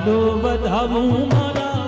ચાલો બધાવું મારા